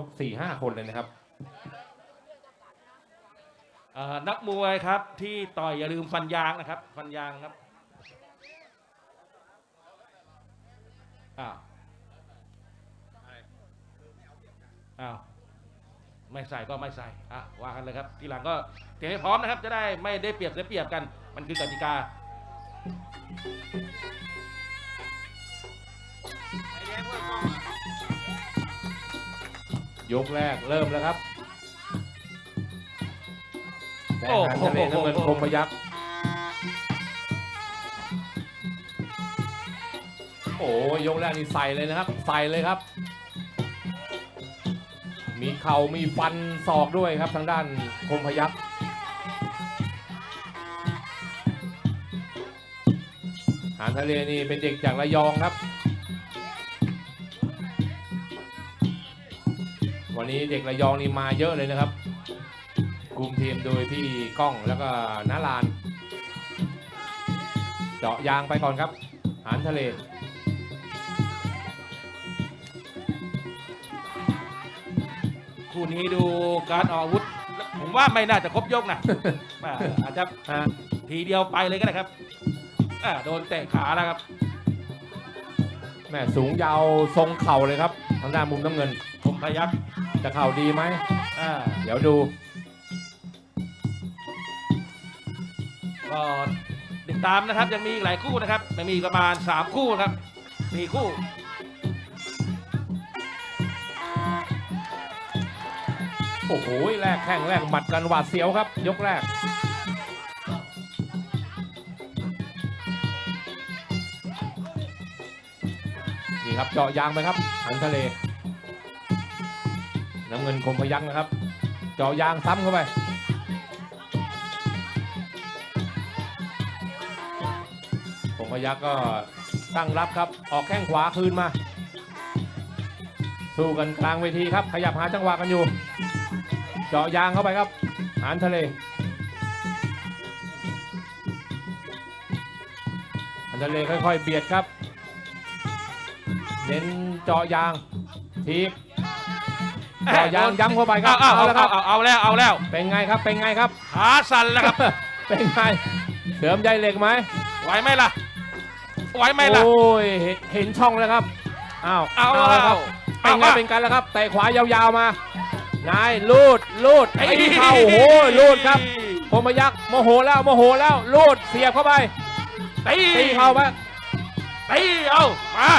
กสี่ห้าคนเลยนะครับนักมวยครับที่ต่อยอย่าลืมฟันยางนะครับ ฟันยางครับอ้าวอ้าวไม่ใส่ก็ไม่ใส่อะว่ากันเลยครับ ทีหลังก็เตรียมให้พร้อมนะครับ จะได้ไม่ได้เปรียบเสียเปรียบกัน มันคือกติกา ยกแรกเริ่มแล้วครับแดงโอ้หันโหทะเลน้ำเงินคมพยักษ์โอ้ยยกแรกนี่ใส่เลยนะครับ ใส่เลยครับ มีเข่ามีฟันศอกด้วยครับทางด้านคมพยักษ์หานทะเลนี่เป็นเด็กจากระยองครับ วันนี้เด็กระยองนี่มาเยอะเลยนะครับกลุ่มทีมโดยพี่ก้องแล้วก็น้าลาน เจาะยางไปก่อนครับ หานทะเลคู่นี้ดูการออกอาวุธ ผมว่าไม่น่าจะครบยกนะอ่าอาจจะฮะทีเดียวไปเลยก็ได้ครับอ่าโดนเตะขาแล้วครับแม่สูงยาวทรงเข่าเลยครับ ทางด้านมุมน้ำเงิน ผมพยัก จะเข่าดีไหมอ่าเดี๋ยวดูก็ติดตามนะครับยังมีอีกหลายคู่นะครับยังมีอีกประมาณ 3 คู่นะครับสี่คู่โอ้โหแรกแข้งแรกหมัดกันหวาดเสียวครับ ยกแรกนี่ครับเจาะยางไปครับหันทะเล น้ำเงินคมพยักนะครับ เจาะยางซ้ำเข้าไป คมพยักก็ตั้งรับครับ ออกแข้งขวาคืนมา สู้กันกลางเวทีครับ ขยับหาจังหวะกันอยู่ เจาะยางเข้าไปครับ หานทะเลหานทะเลค่อยๆเบียดครับ เน้นเจาะยางทีบ เจาะยางย้ำเข้าไปครับเอาเอาเอาละคเอารับเอาเอาแล้วเอาแล้วเป็นไงครับเป็นไงครับขาสั่นแล้วครับ เป็นไงเสริมใยเหล็กไหมไหวไหมล่ะไหวไหมล่ะโอ้ยเห็นเห็นช่องแล้วครับอ้าวเอาละแล้วครับเป็นไงเอาเป็นกันแล้วครับเตะขวายาวๆมานายลูดลูดไอ้ไอ้เข้าโอ้โหลูดครับพมยักษ์โมโหแล้วโมโหแล้วลูดเสียบเข้าไปตีตีเข่าไปตีเอามา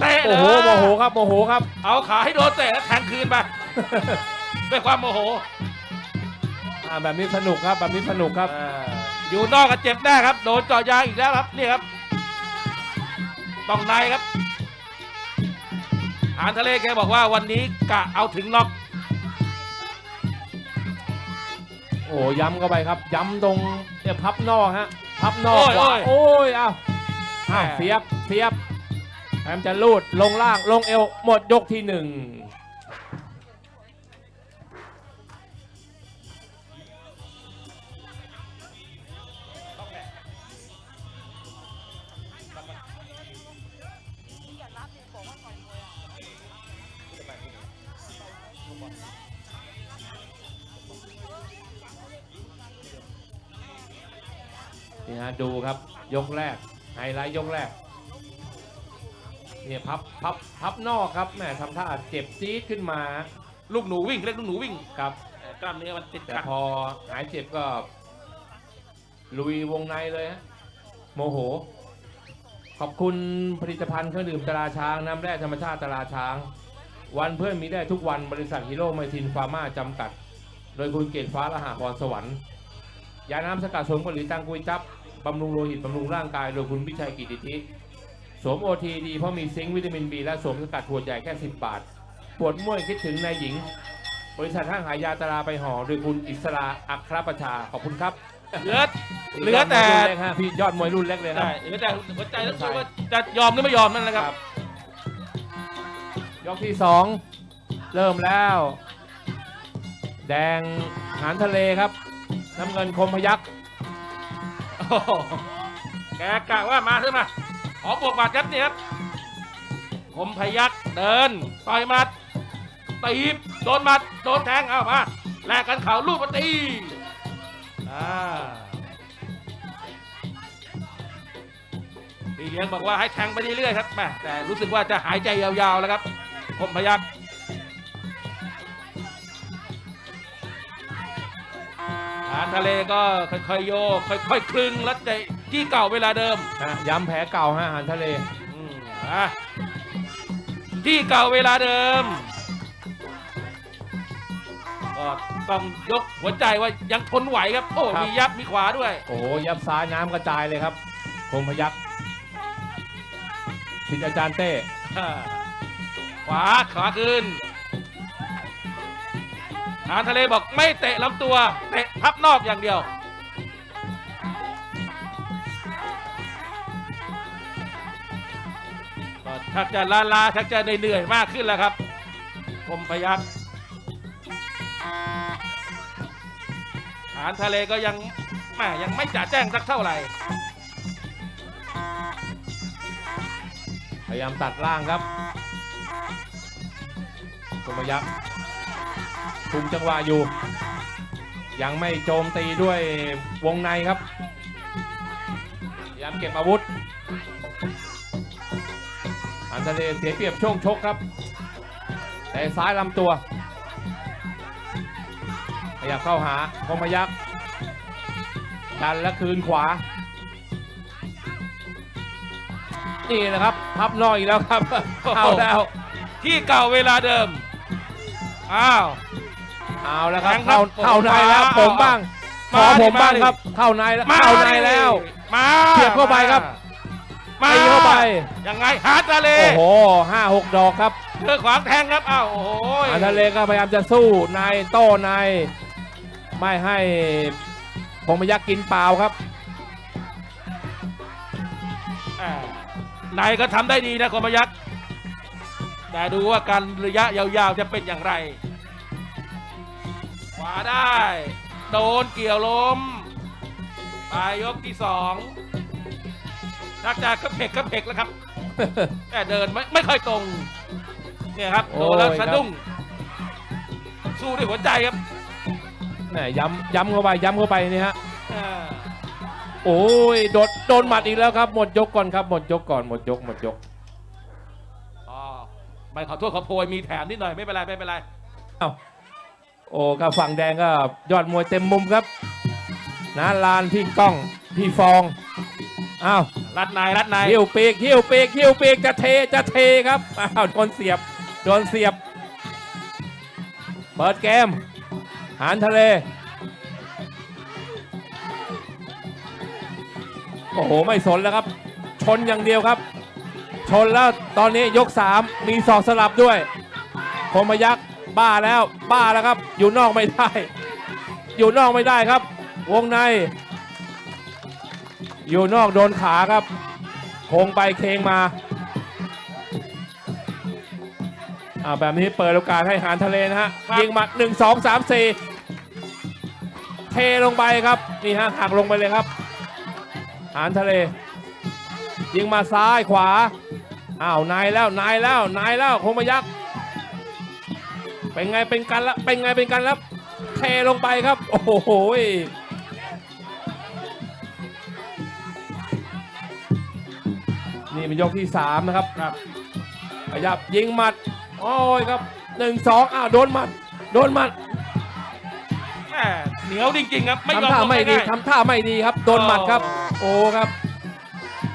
เตะโอ้โหโมโหครับโมโหครับ เอาขาให้โดนเตะแล้วแทงคืนไปด้วยความโมโหอ่าแบบนี้สนุกครับแบบนี้สนุกครับอ่าอยู่นอกกันเจ็บแน่ครับ โดนเจาะยางอีกแล้วครับนี่ครับต้องในครับหานทะเลแกบอกว่าวันนี้กะเอาถึงน็อกโอ้ย้ำเข้าไปครับ ย้ำตรงเนี่ยพับนอกฮะ พับนอกขวาโอ้ยอ้าวอ้าวเสียบเสียบ แอมจะลูดลงล่างลงเอวหมดยกที่หนึ่งนี่ฮะดูครับยกแรกไฮไลท์ยกแรก เนี่ยพับพับพับนอกครับแหมทำท่าเจ็บจี๊ดขึ้นมา ลูกหนูวิ่งเรียกลูกหนูวิ่งครับแต่กล้ามเนื้อมันติดแต่ขัดพอหายเจ็บก็ ลุยวงในเลยฮะโมโห ขอบคุณผลิตภัณฑ์เครื่องดื่มตราช้างน้ำแร่ธรรมชาติตราช้าง วันเพื่อนมีได้ทุกวันบริษัทฮีโร่ไมทินฟาร์มาจำกัด โดยคุณเกตฟ้าละหาพรสวรรค์ ยาน้ำสกัดสมผลิตตังกุยจับบำรุงโลหิตบำรุงร่างกาย โดยคุณพิชัยกิติธิ สวมโอทีดีเพราะมีซิงค์วิตามินบีและสวมสกัดขวดใหญ่แค่ 10 บาท ปวดเมื่อยคิดถึงนายหญิง บริษัทห้างขายยาตราไปห่อโดยคุณอิสราอัครประชาขอบคุณครับเหลือเหลือแต่ยดมวยรุ่นเล็กฮะพี่ยอดมวยรุ่นเล็กเลยคได้รับเหลือแต่หัวใจแล้วว่าจะยอมหรือไม่ยอมนั่นแหละครับ ยกที่สองเริ่มแล้ว แดงหานทะเลครับ น้ำเงินคมพยักษ์ โอ้โหแกกะว่ามาขึ้นมา ขอบวกบาดครับเนี่ยครับคมพยักเดิน ต่อยหมัดตีบโดนหมัดโดนแทงเอามาแลกกันเข่าลูกมาตีอ่าพี่เลี้ยงบอกว่าให้แทงไปเรื่อยๆครับแม่แต่รู้สึกว่าจะหายใจยาวๆแล้วครับคมพยักอาหาทะเลก็ค่อยๆโยกค่อยๆคลึงแล้วใจ ที่เก่าเวลาเดิมฮะย้ำแผลเก่าฮะอาหารทะเล อืมอะที่เก่าเวลาเดิมก็ต้องยกหัวใจว่ายังทนไหวครับ โอ้ ครับ มียับมีขวาด้วย โอ้โหยับซ้ายน้ำกระจายเลยครับคมพยักทิศอาจารย์เต้ขวาขวาขึ้นหานทะเลบอกไม่เตะลำตัว เตะพับนอกอย่างเดียว ชักจะลาลาชักจะเหนื่อยมากขึ้นแล้วครับคมพยักหานทะเลก็ยังแม่ยังไม่จ่าแจ้งสักเท่าไหร่ พยายามตัดล่างครับคมพยักคุมจังหวะอยู่ ยังไม่โจมตีด้วยวงในครับพยายามเก็บอาวุธ อาหารทะเลเสียเปรียบช่วงชกครับแต่ซ้ายลำตัว ขยับเข้าหาคมพยักดันและคืนขวา นี่แหละครับ พับนอกอีกแล้วครับเอาแล้วที่เก่าเวลาเดิม อ้าว เอาแล้วครับแทงครับเข้าเข้าในแล้วผมผมบ้างขมาอดิผมบ้างมาดิครับ เข้าในแล้วมาเข้าในดิแล้ว มาเสียบเข้าไปครับ มาตีเข้าไป ยังไงหาทะเลโอ้โหห้าหกดอกครับเลือขวางแทงครับอ้าวโอ้โหอันทะเลก็พยายามจะสู้ในโต้ในไม่ให้พงพยักกินเปล่าครับอ่านายก็ทำได้ดีนะคมยักษ์แต่ดูว่าการระยะยาวๆจะเป็นอย่างไรขวาได้ โดนเกี่ยวล้มปลายยกที่สอง นักจากกระเพกกระเพกแล้วครับ แต่เดินไม่ไม่ค่อยตรง เนี่ยครับโอ้โดนแล้วยครับสะดุ้งสู้ด้วยหัวใจครับแหมย้ำย้ำเข้าไปย้ำเข้าไปนี่ฮะอ่าโอ้ยโดนโดนหมัดอีกแล้วครับ หมดยกก่อนครับ หมดยกก่อนหมดยกหมดยกอ๋อไม่ขอโทษขอโพยมีแถมนิดหน่อยไม่เป็นไรไม่เป็นไรอ้าวโอ้กับฝั่งแดงก็ยอดมวยเต็มมุมครับนะลานพี่ก้อง พี่ฟอง อ้าวรัดในรัดในหิ้วปีกหิ้วปีกหิ้วปีกจะเทจะเทครับ อ้าวโดนเสียบโดนเสียบ เปิดเกม หานทะเล โอ้โห ไม่สนแล้วครับ ชนอย่างเดียวครับ ชนแล้วตอนนี้ยก 3 มีศอกสลับด้วยคมพยักษ์บ้าแล้วบ้าแล้วครับ อยู่นอกไม่ได้ อยู่นอกไม่ได้ครับ วงใน อยู่นอกโดนขาครับคงไปเคงมาอ่าแบบนี้เปิดโอกาสให้หานทะเลนะฮะยิงหมัดหนึ่งสองสามสี่เทลงไปครับนี่ฮะหักลงไปเลยครับ หานทะเล ยิงมาซ้ายขวาอ้าวนายแล้วนายแล้วนายแล้วคงมายักเป็นไงเป็นกันละเป็นไงเป็นกันแล้วเทลงไปครับ โอ้โห นี่เป็นยกที่สามนะครับครับขยับยิงหมัด โอ้ยครับหนึ่งสองอ้าวโดนหมัด โดนหมัดแม่เหนียวจริงๆครับไม่ยอมทำท่าลงไม่ดีง่ายๆทำท่าไม่ดีครับ โดนหมัดครับ โอ้ครับ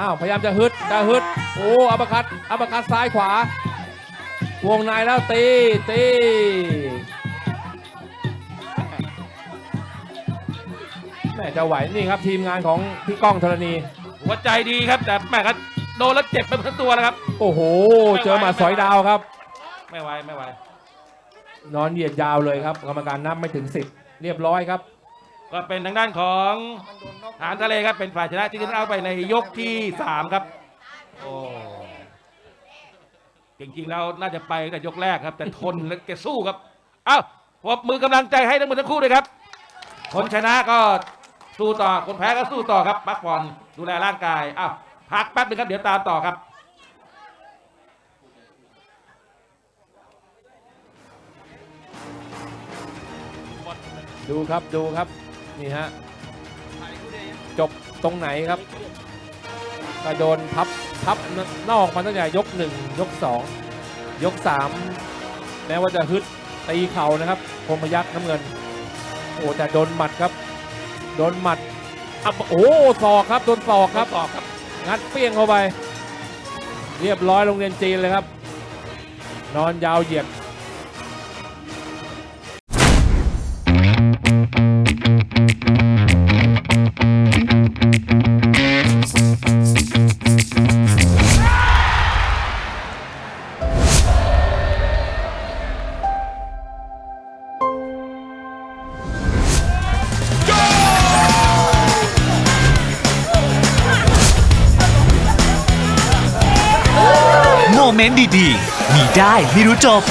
อ้าวพยายามจะฮึดจะฮึดโอ้อัปคัดอัปคัดซ้ายขวาวงในแล้วตีตีแม่จะไหวนี่ครับทีมงานของพี่ก้องธรณี หัวใจดีครับแต่แม่ก็ โดนแล้วเจ็บไปทั้งตัวนะครับ โอ้โห เจอหมาสอยดาวครับ ไม่ไหวไม่ไหวนอนเหยียดยาวเลยครับกรรมการนับไม่ถึง 10 เรียบร้อยครับ ก็เป็นทางด้านของฐานทะเลครับเป็นฝ่ายชนะที่ขึ้นเอาไปในยกที่สามครับโอ้จริงๆแล้วน่าจะไปตั้งแต่ยกแรกครับ แต่ทนและแกสู้ครับ เอ้าปรบมือกำลังใจให้ทั้งหมดทั้งคู่เลยครับ คนชนะก็สู้ต่อคนแพ้ก็สู้ต่อครับพักผ่อนดูแลร่างกายอ้าว พักแป๊บนึงครับ เดี๋ยวตามต่อครับดูครับดูครับนี่ฮะจบตรงไหนครับก็โดนพับพับนอกมาตั้งแต่ยกหนึ่งยกสองยกสามแม้ว่าจะฮึดตีเข่านะครับคมพยักษ์น้ำเงิน โอ้แต่โดนหมัดครับ โดนหมัดอะโอ้ศอกครับโดนศอกครับศอกครับ งัดเปี้ยงเข้าไป เรียบร้อยโรงเรียนจีนเลยครับ นอนยาวเหยียด มเมนต์ดีๆ มีได้ไม่รู้จบ